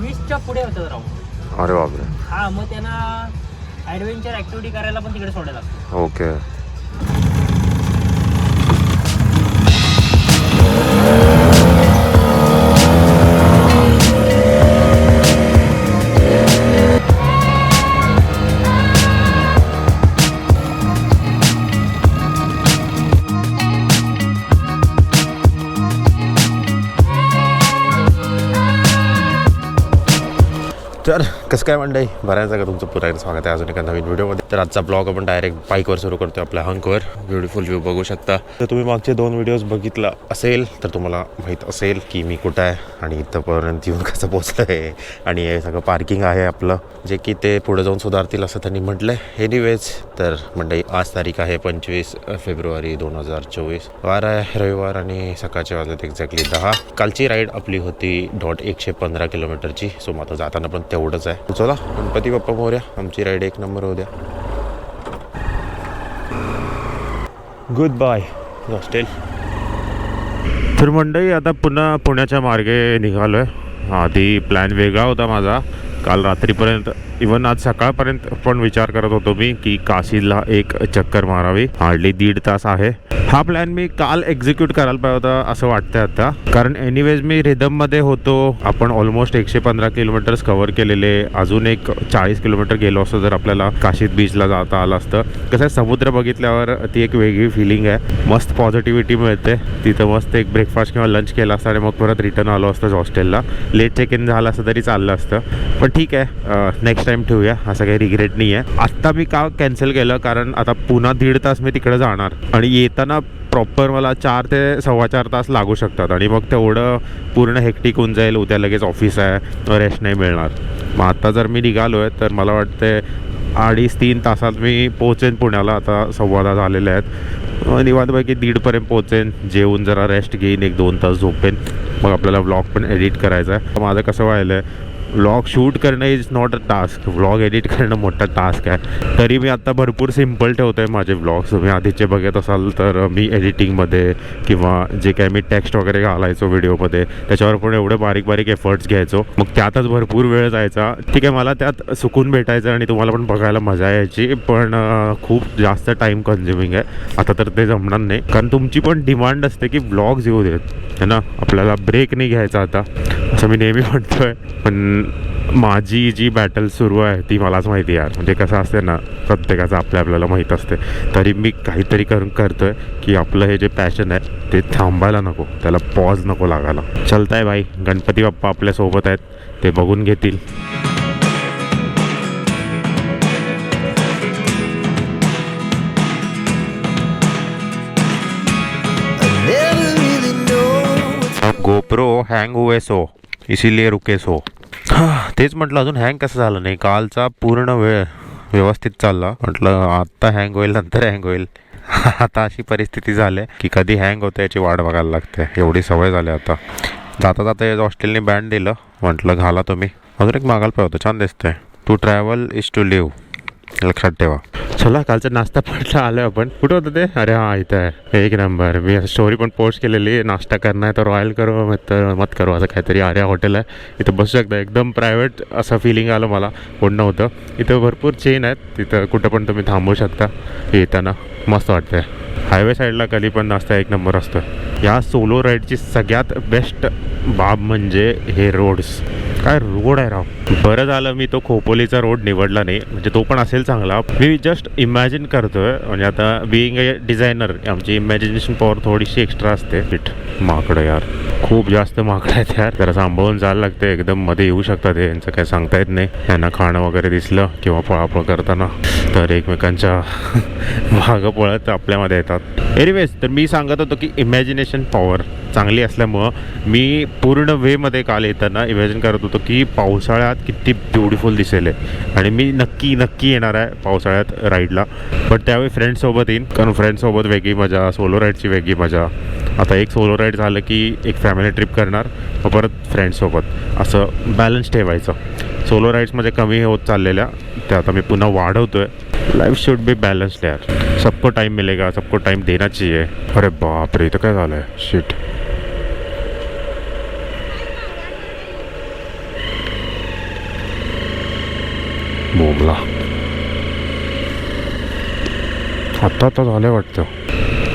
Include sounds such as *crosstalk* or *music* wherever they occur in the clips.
वीसच्या पुढे होतं राहून अरे बापरे. हा मग त्यांना ॲडव्हेंचर ॲक्टिव्हिटी करायला पण तिकडे सोडायला लागतं. ओके. तर कसं काय मंडळी? बऱ्याच जागा तुमचं पुरायला स्वागत आहे अजून एका नवीन व्हिडिओमध्ये. तर आजचा ब्लॉग आपण डायरेक्ट बाईकवर सुरू करतो आपल्या हंकवर. ब्युटिफुल व्ह्यू बघू शकता. तर तुम्ही मागचे दोन व्हिडिओज बघितला असेल तर तुम्हाला माहीत असेल की मी कुठं आहे आणि इथंपर्यंत येऊन कसं पोचलं आहे आणि हे सगळं पार्किंग आहे आपलं. जे की ते पुढे जाऊन सुधारतील असं त्यांनी म्हटलं आहे एनिवेज तर मंडई आज तारीख आहे पंचवीस फेब्रुवारी दोन हजार चोवीस. वार आहे रविवार आणि सकाळचे वाजत एक्झॅक्टली दहा. कालची राईड आपली होती डॉट एकशे पंधरा किलोमीटरची. सो मग आता जाताना पण तेवढंच आहे. चला गणपती बाप्पा मोर्या आमची राईड एक नंबर होऊ द्या. गुड बाय हॉस्टेल तर मंडळी आता पुन्हा पुण्याच्या मार्गे निघालो आहे आधी प्लॅन वेगळा होता माझा. काल रात्रीपर्यंत इवन आज सकाळपर्यंत पण विचार करत होतो मी की काशीला एक चक्कर मारावी. हार्डली दीड तास आहे. हा प्लॅन मी काल एक्झिक्यूट करायला पाहिजे होता असं वाटतंय आता. कारण एनिवेज मी रिदममध्ये होतो. आपण ऑलमोस्ट एकशे पंधरा किलोमीटर्स कव्हर केलेले. अजून एक चाळीस किलोमीटर गेलो असतो जर आपल्याला काशीत बीचला जाता आलं असतं. कसं आहे समुद्र बघितल्यावर ती एक वेगळी फिलिंग आहे. मस्त पॉझिटिव्हिटी मिळते. तिथं मस्त एक ब्रेकफास्ट किंवा लंच केला असता आणि मग परत रिटर्न आलो असतं हॉस्टेलला लेट चेक इन झालं असतं तरी चाललं असतं. पण ठीक आहे नेक्स्ट टाइम ठेवूया. असं काही रिग्रेट नाही आहे आत्ता मी का कॅन्सल केलं? कारण आता पुन्हा दीड तास मी तिकडे जाणार. आणि येताना प्रॉपर मला चार ते सव्वा चार तास लागू शकतात. आणि मग तेवढं पूर्ण हेक्टिक होऊन जाईल. उद्या लगेच ऑफिस आहे. रेस्ट नाही मिळणार. मग आत्ता जर मी निघालो आहे तर मला वाटते अडीच तीन तासात मी पोचेन पुण्याला. आता सव्वा तास आलेले आहेत. निवांतपैकी दीडपर्यंत पोचेन जेवून जरा रेस्ट घेईन. एक दोन तास झोपेन. मग आपल्याला ब्लॉग पण एडिट करायचा आहे माझं कसं व्हायलं आहे व्लॉग शूट करणं is not a task vlog edit करणं मोठा टास्क आहे. तरी मी आता भरपूर सिंपल ठेवतो आहे माझे व्लॉग्स तुम्ही आधीचे बघत असाल तर मी एडिटिंगमध्ये किंवा जे काय मी टेक्स्ट वगैरे घालायचो व्हिडिओमध्ये त्याच्यावर पण एवढे बारीक बारीक एफर्ट्स घ्यायचो. मग त्यातच भरपूर वेळ जायचा. ठीक आहे मला त्यात सुकून भेटायचं आणि तुम्हाला पण बघायला मजा यायची पण खूप जास्त टाईम कन्झ्युमिंग आहे. आता तर ते जमणार नाही. कारण तुमची पण डिमांड असते की व्लॉग्स येऊ देत. है ना? आपल्याला ब्रेक नाही घ्यायचा आता. असं मी नेहमी म्हणतोय. पण माझी जी बॅटल सुरू आहे ती मलाच माहिती आहे म्हणजे कसं असते ना प्रत्येकाचं आपल्या आपल्याला माहीत असते. तरी मी काहीतरी करून करतोय की आपलं हे जे पॅशन आहे ते थांबायला नको. त्याला पॉज नको लागायला. चलताय भाई. गणपती बाप्पा आपल्यासोबत आहेत. ते बघून घेतील. गोप्रो हँग हुए सो इसीलिए रुके सो. हां तेच म्हटलं अजून हँग कसं झालं नाही? कालचा पूर्ण वेळ व्यवस्थित चालला. म्हटलं आत्ता हँग होईल नंतर हँग होईल. *laughs* आता अशी परिस्थिती झाली आहे की कधी हँग होतं याची वाट बघायला लागते. एवढी सवय झाली आता. जाता जाता या हॉस्टेलने बँड दिलं. म्हटलं घाला तुम्ही. अजून एक मागायला पाहिजे होतं. छान दिसतंय. To travel is to live लक्षात ठेवा. चला कालचा नाश्ता पडला आलो आपण कुठं होतं ते? अरे हा इथं आहे. एक नंबर. मी स्टोरी पण पोस्ट केलेली नाश्ता करणं आहे तर रॉयल करू मग तर मत करू. असं काहीतरी आर्या हॉटेल आहे. इथं बसू शकता. एकदम प्रायव्हेट असं फिलिंग आलं मला. कोण नव्हतं इथं भरपूर चेन आहेत. तिथं कुठं पण तुम्ही थांबू शकता. येताना. मस्त वाटतंय. हायवे साईडला कधी पण नाश्ता एक नंबर असतो या सोलो राईडची सगळ्यात बेस्ट बाब म्हणजे हे रोड्स. काय रोड आहे राव? बरं झालं मी तो खोपोलीचा रोड निवडला नाही. म्हणजे तो पण असेल चांगला. मी जस्ट इमॅजिन करतोय. म्हणजे आता बिईंग अ डिझायनर आमची इमॅजिनेशन पॉवर थोडीशी एक्स्ट्रा असते. पीठ माकडं यार. खूप जास्त माकडं आहेत यार. त्याला सांभाळून जायला लागते एकदम मध्ये येऊ शकतात हे. यांचं काय सांगता येत नाही. यांना खाणं वगैरे दिसलं किंवा पळापळ करताना. तर एकमेकांच्या *laughs* भाग पळत आपल्यामध्ये येतात. एनिवेज तर मी सांगत होतो की इमॅजिनेशन पॉवर चांगली असल्यामुळं मी पूर्ण वेमध्ये काल येताना इमॅजिन करत होतो की पावसाळ्यात किती ब्युटिफुल दिसेल आहे आणि मी नक्की नक्की येणार आहे पावसाळ्यात राईडला पण त्यावेळी फ्रेंड्ससोबत येईन. कारण फ्रेंड्ससोबत वेगळी मजा सोलो राईडची वेगळी मजा. आता एक सोलो राईड झालं की एक फॅमिली ट्रिप करणार व परत फ्रेंड्ससोबत असं बॅलन्स ठेवायचं. सोलो राईड्समध्ये कमी होत चाललेल्या त्या आता मी पुन्हा वाढवतो आहे लाईफ शुड बी बॅलन्स्ड यार. सबको टाइम मिलेगा सबको टाइम देना चाहिए. अरे बाप रे इथं काय झालंय? शीट बोमला आत्ता आता झालं वाटतं.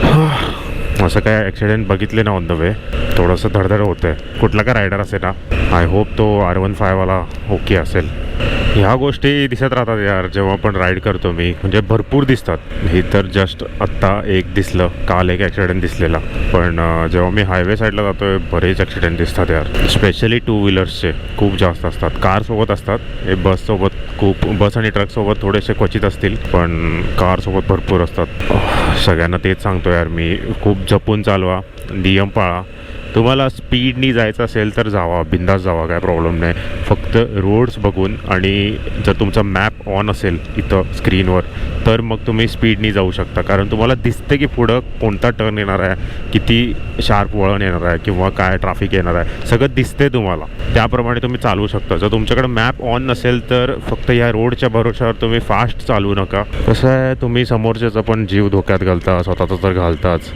*sighs* असं काय ॲक्सिडेंट बघितले ना ऑन द वे थोडंसं धडधड होतं आहे कुठला का रायडर असेल ना आय होप तो आर वन फायवाला ओके असेल. ह्या गोष्टी दिसत राहतात यार जेव्हा आपण राईड करतो मी. म्हणजे भरपूर दिसतात. हे तर जस्ट आत्ता एक दिसलं. काल एक ॲक्सिडेंट दिसलेला. पण जेव्हा मी हायवे साईडला जातोय बरेच ॲक्सिडेंट दिसतात यार. स्पेशली टू व्हीलर्सचे खूप जास्त असतात. कारसोबत असतात. हे बससोबत खूप बस आणि ट्रकसोबत थोडेसे क्वचित असतील. पण कारसोबत भरपूर असतात. सगळ्यांना तेच सांगतो यार मी. खूप जपून चालवा. नियम पाळा. तुम्हाला स्पीडनी जायचं असेल तर जावा बिंदास जावा काय प्रॉब्लेम नाही. फक्त रोड्स बघून आणि जर तुमचा मॅप ऑन असेल इथं स्क्रीनवर तर मग तुम्ही स्पीडनी जाऊ शकता. कारण तुम्हाला दिसते की पुढं कोणता टर्न येणार आहे किती शार्प वळण येणार आहे किंवा काय ट्रॅफिक येणार आहे. सगळं दिसते तुम्हाला. त्याप्रमाणे तुम्ही चालवू शकता. जर तुमच्याकडे मॅप ऑन नसेल तर फक्त या रोडच्या भरोशावर तुम्ही फास्ट चालवू नका. कसं आहे तुम्ही समोरच्याचा पण जीव धोक्यात घालता स्वतःचा तर घालताच.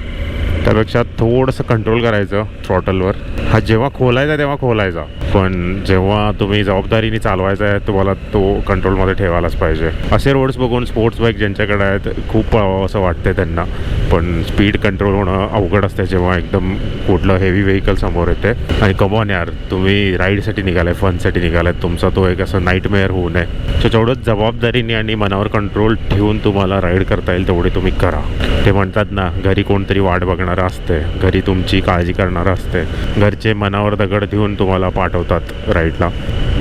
त्यापेक्षा थोडंसं कंट्रोल करायचं थ्रॉटलवर हा जेव्हा खोलायचा तेव्हा खोलायचा. पण जेव्हा तुम्ही जबाबदारीने चालवायचा आहे तुम्हाला तो कंट्रोलमध्ये ठेवायलाच पाहिजे. असे रोड्स बघून स्पोर्ट्स बाईक ज्यांच्याकडे आहेत खूप पळावं असं वाटते त्यांना. पण स्पीड कंट्रोल होणं अवघड असते जेव्हा एकदम कुठलं हेवी व्हेकल समोर येते. आणि कमॉन यार तुम्ही राईडसाठी निघालाय फनसाठी निघालाय तुमचा तो एक असं नाईटमेअर होऊ नये. सो जेवढं जबाबदारीने आणि मनावर कंट्रोल ठेवून तुम्हाला राईड करता येईल तेवढे तुम्ही करा. ते म्हणतात ना घरी कोणतरी वाट बघणार असते. घरी तुमची काळजी करणारं असते. घरचे मनावर दगड देऊन तुम्हाला पाठवतात राईडला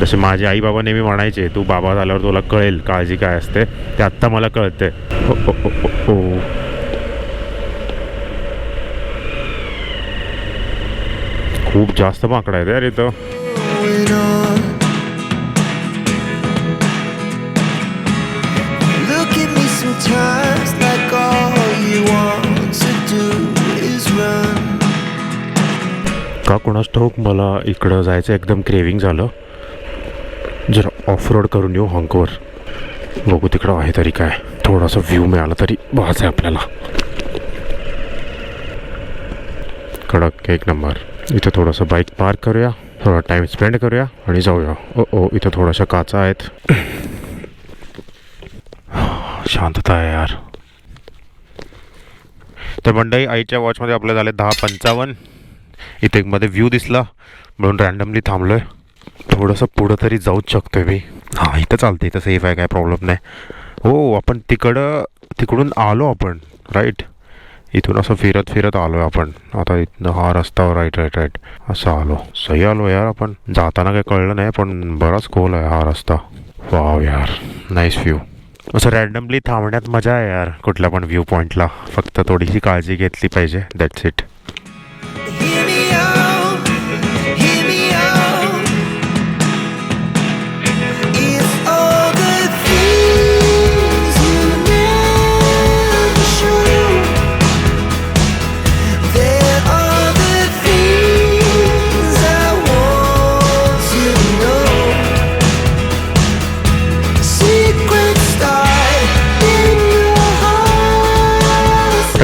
जसे माझे आई बाबा नेहमी म्हणायचे तू बाबा झाल्यावर तुला कळेल काळजी काय असते. ते आत्ता मला कळते. ओ, ओ, ओ, ओ, ओ. खूप जास्त माकडा आहे यार इथं. Going. Look at me sometimes. का कोणास ठाऊक मला इकडं जायचं एकदम क्रेविंग झालं. जरा ऑफ रोड करून येऊ हॉंकवर बघू तिकडं आहे तरी काय. थोडासा व्ह्यू मिळाला तरी बस आहे आपल्याला. कडक एक नंबर इथं थोडंसं बाईक पार्क करूया. थोडा टाईम स्पेंड करूया आणि जाऊया. ओ ओ इथं थोड्याशा काचा आहेत. शांतता आहे यार. तर मंडई आईच्या वॉचमध्ये आपलं झाले दहा पंचावन्न. इथे एक मध्ये व्ह्यू दिसला. म्हणून रॅन्डमली थांबलोय. थोडंसं पुढं तरी जाऊच शकतोय मी. हां इथं चालतं इथं सेफ आहे काय प्रॉब्लेम नाही. हो आपण तिकडं तिकडून आलो आपण राईट इथून असं फिरत फिरत आलो आहे आपण. आता इथनं हा रस्ता राईट राईट राईट असं आलो. सही आलो यार आपण. जाताना काही कळलं नाही पण बराच खोल आहे हा रस्ता. वाव यार. नाईस व्ह्यू असं रॅन्डमली थांबण्यात मजा आहे यार कुठल्या पण व्ह्यू पॉईंटला फक्त थोडीशी काळजी घेतली पाहिजे. दॅट्स इट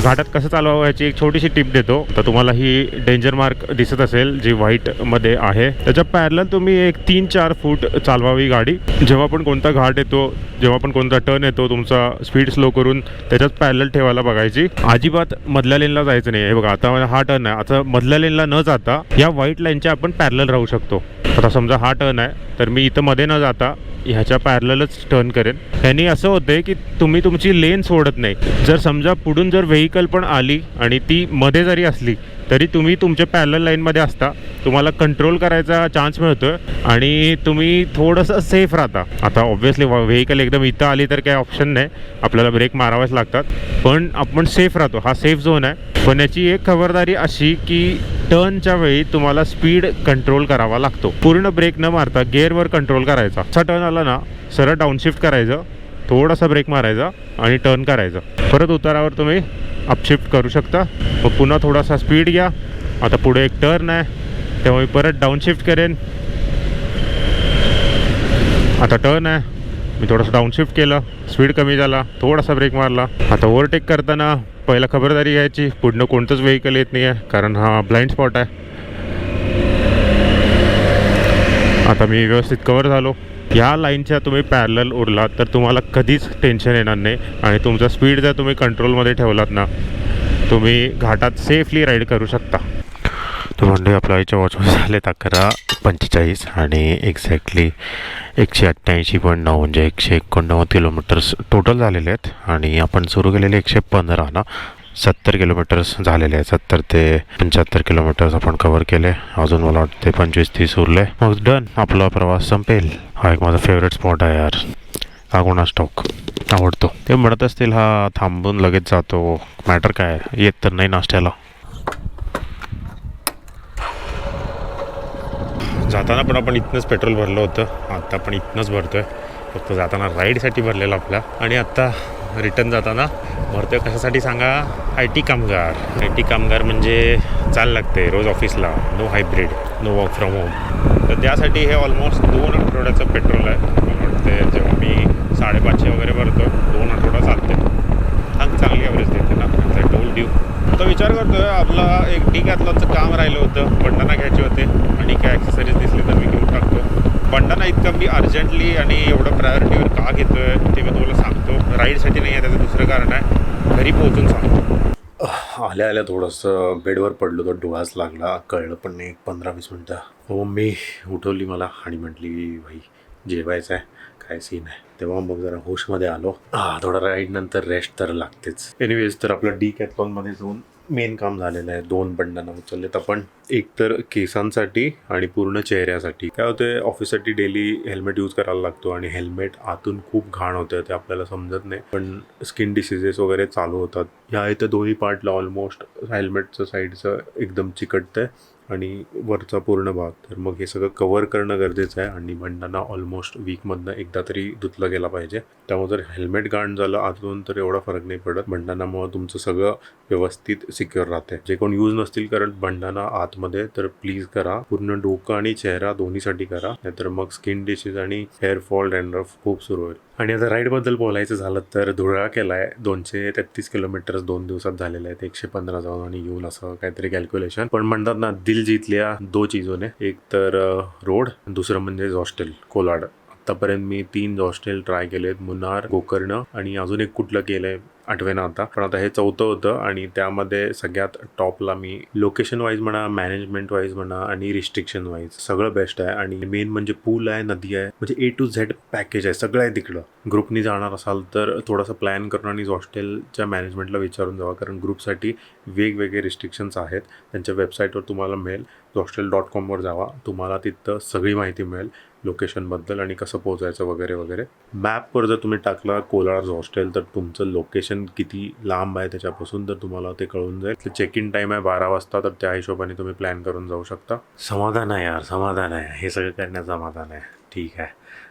घाटात कसं चालवावं याची एक छोटीशी टिप देतो. तर तुम्हाला ही डेंजर मार्क दिसत असेल जी व्हाईटमध्ये आहे. त्याच्या पॅरल तुम्ही एक तीन चार फूट चालवावी गाडी. जेव्हा पण कोणता घाट येतो जेव्हा पण कोणता टर्न येतो तुमचा स्पीड स्लो करून त्याच्यात पॅरल ठेवायला बघायची. अजिबात मधल्या लेनला जायचं नाही हे बघा आता हा टर्न आहे. आता मधल्या लेनला न जाता या व्हाईट लाईनच्या आपण पॅरल राहू शकतो. आता समजा हा टर्न आहे तर मी इथं मध्ये न जाता ह्याच्या पॅरलच टर्न करेन. ह्यानी असं होतंय की तुम्ही तुमची लेन सोडत नाही. जर समजा पुढून जर व्हेकल पण आली आणि ती मध्ये जरी असली तरी तुम्ही तुमच्या पॅरल लाईनमध्ये असता. तुम्हाला कंट्रोल करायचा चान्स मिळतो आणि तुम्ही थोडंसं सेफ राहता. आता ऑब्व्हियसली व्हेकल एकदम इथं आली तर काही ऑप्शन नाही. आपल्याला ब्रेक मारावाच लागतात. पण आपण सेफ राहतो. हा सेफ झोन आहे. पण याची एक खबरदारी अशी की टर्नच्या वेळी तुम्हाला स्पीड कंट्रोल करावा लागतो. पूर्ण ब्रेक न मारता गेअरवर कंट्रोल करायचा. असा टर्न आला ना सरळ डाऊनशिफ्ट करायचं. थोडासा ब्रेक मारायचा आणि टर्न करायचा. परत उतारावर तुम्ही अपशिफ्ट करू शकता. मग पुन्हा थोडासा स्पीड घ्या. आता पुढे एक टर्न आहे. तेव्हा मी परत डाऊनशिफ्ट करेन. आता टर्न आहे. मी थोडंसं डाऊनशिफ्ट केलं. स्पीड कमी झाला. थोडासा ब्रेक मारला. आता ओव्हरटेक करताना पहिला खबरदारी घ्यायची. पुढनं कोणतंच व्हेकल येत नाही आहे कारण हा ब्लाइंड स्पॉट आहे. आता मी व्यवस्थित कवर झालो. या लाईनच्या तुम्ही पॅरल उरलात तर तुम्हाला कधीच टेन्शन येणार नाही. आणि तुमचा स्पीड जर तुम्ही कंट्रोलमध्ये ठेवलात ना तुम्ही घाटात सेफली राईड करू शकता. तो म्हणजे आपल्या आईच्या वॉचमध्ये झालेत अकरा पंचेचाळीस आणि एक्झॅक्टली एकशे अठ्ठ्याऐंशी पॉईंट नऊ म्हणजे एकशे एकोणनव्वद किलोमीटर्स टोटल झालेले आहेत. आणि आपण सुरू केलेले एकशे पंधरा ना सत्तर किलोमीटर्स झालेले आहेत. सत्तर ते पंच्याहत्तर किलोमीटर्स आपण कवर केले. अजून मला वाटते पंचवीस तीस उरले. मग डन आपला प्रवास संपेल. हा एक माझा फेवरेट स्पॉट आहे यार. आगोणा स्टॉक आवडतो. ते म्हणत असतील हा थांबून लगेच जातो. मॅटर काय येत तर नाही नाश्त्याला. जाताना पण आपण इथनंच पेट्रोल भरलं होतं. आत्ता पण इथनंच भरतोय. फक्त जाताना राईडसाठी भरलेलं आपला. आणि आत्ता रिटर्न जाताना भरतोय कशासाठी सांगा? आय टी कामगार. आय टी कामगार म्हणजे चाल लागते रोज ऑफिसला. No hybrid no work from home तर त्यासाठी हे ऑलमोस्ट दोन आठवड्याचं पेट्रोल आहे. मला वाटते जेव्हा मी साडेपाचशे वगैरे भरतो दोन आठवडा चालते चांग चांगली ॲव्हरेज देते ना. टोल ड्यू आता विचार करतोय आपला एक डी कॅथलॉनचं काम राहिलं होतं बंडाना घ्यायचे होते. आणि काय ॲक्सेसरीज दिसली तर मी घेऊन टाकतो. बंडाना इतकं मी अर्जंटली आणि एवढं प्रायोरिटीवर का घेतोय ते मी तुम्हाला सांगतो. राईडसाठी नाही आहे त्याचं दुसरं कारण आहे. घरी पोहोचून सांगतो. आल्या आल्या थोडंसं बेडवर पडलो तर डोळाच लागला. कळलं पण नाही एक पंधरा वीस मिनटं. हो मम्मी उठवली मला आणि म्हटली भाई जेवायचं आहे काय सीन आहे? तेव्हा मग जरा होशमध्ये आलो. हा थोडा राईड नंतर रेस्ट तर लागतेच. एनिवेज तर आपलं डी कॅथलॉनमध्ये जाऊन मेन काम झालेलं आहे. दोन बंडांना उचललेत आपण. एक तर केसांसाठी आणि पूर्ण चेहऱ्यासाठी. काय होते ऑफिससाठी डेली हेल्मेट यूज करायला लागतो आणि हेल्मेट आतून खूप घाण होतं ते आपल्याला समजत नाही. पण स्किन डिसिजेस वगैरे चालू होतात. ह्या इथं दोन्ही पार्टला ऑलमोस्ट हेल्मेटचं साईडचं एकदम चिकटतं आहे आणि वरचा पूर्ण भाग. तर मग हे सगळं कवर करणं गरजेचं आहे आणि भांडांना ऑलमोस्ट वीकमधनं एकदा तरी धुतलं गेला पाहिजे. त्यामुळे जर हेल्मेट गाण झालं आतून तर एवढा फरक नाही पडत. भंडाणामुळं तुमचं सगळं व्यवस्थित सिक्युअर राहते जे कोण यूज नसतील कारण भंडाणा आतमध्ये तर प्लीज करा. पूर्ण डोकं आणि चेहरा दोन्हीसाठी करा. नाहीतर मग स्किन डिसीज आणि हेअर फॉल डॅन्ड्रफ खूप सुरू होईल. आणि आता राईडबद्दल बोलायचं झालं तर धुळा केला आहे दोनशे तेहतीस किलोमीटर्स दोन दिवसात झालेले आहेत एकशे पंधरा जाऊन आणि येऊन असं काहीतरी कॅल्क्युलेशन पण म्हणतात ना दिल जितल्या दो चीजोने. एक तर रोड दुसरं म्हणजे हॉस्टेल कोलाड. आतापर्यंत मी तीन हॉस्टेल ट्राय केलेत मुन्नार गोकर्ण आणि अजून एक कुठलं केलंय आठवेना आता. पण आता हे चौथं होतं आणि त्यामध्ये सगळ्यात टॉपला मी लोकेशन वाईज म्हणा मॅनेजमेंट वाईज म्हणा आणि रिस्ट्रिक्शन वाईज सगळं बेस्ट आहे आणि मेन म्हणजे पूल आहे नदी आहे म्हणजे ए टू झेड पॅकेज आहे सगळं आहे तिकडं. ग्रुपनी जाणार असाल तर थोडासा प्लॅन करून आणि हॉस्टेलच्या मॅनेजमेंटला विचारून जावा कारण ग्रुपसाठी वेगवेगळे रिस्ट्रिक्शन्स आहेत. त्यांच्या वेबसाईटवर तुम्हाला मिळेल. हॉस्टेल डॉट कॉमवर जावा. तुम्हाला तिथं सगळी माहिती मिळेल. लोकेशनबद्दल आणि कसं पोहोचायचं वगैरे वगैरे. मॅपवर जर तुम्ही टाकला कोलार हॉस्टेल तर तुमचं लोकेशन किती लांब आहे त्याच्यापासून तर तुम्हाला ते कळून जाईल. चेक इन टाईम आहे बारा वाजता तर त्या हिशोबाने तुम्ही प्लॅन करून जाऊ शकता. समाधान आहे यार समाधान आहे. हे सगळं करण्याचं समाधान आहे. ठीक आहे.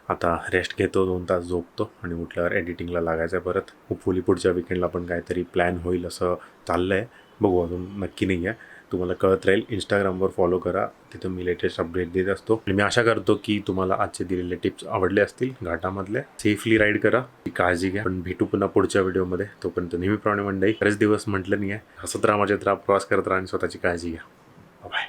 आता रेस्ट घेतो दोन तास झोपतो आणि उठल्यावर एडिटिंगला लागायचं आहे परत. होपफुली पुढच्या विकेंडला पण काहीतरी प्लॅन होईल असं चाललं आहे बघू अजून नक्की नाही आहे तुम्हाला कळत राहील इंस्टाग्रामवर फॉलो करा तिथं मी लेटेस्ट अपडेट देत असतो आणि मी आशा करतो की तुम्हाला आजचे दिलेले टिप्स आवडले असतील घाटामधल्या सेफली राईड करा काळजी घ्या पण भेटू पुन्हा पुढच्या व्हिडिओमध्ये तोपर्यंत नेहमीप्रमाणे मंडई बरेच दिवस म्हटलं नाही आहे हसत राहा माझ्या राहा प्रवास करत राहा आणि स्वतःची काळजी घ्या bye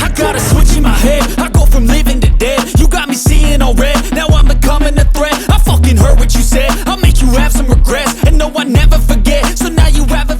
I got a switch in my head. I go from living to dead. You got me seeing all red. Now I'm becoming a threat. I fucking heard what you said. I'll make you have some regrets. And no, I never forget. So now you have a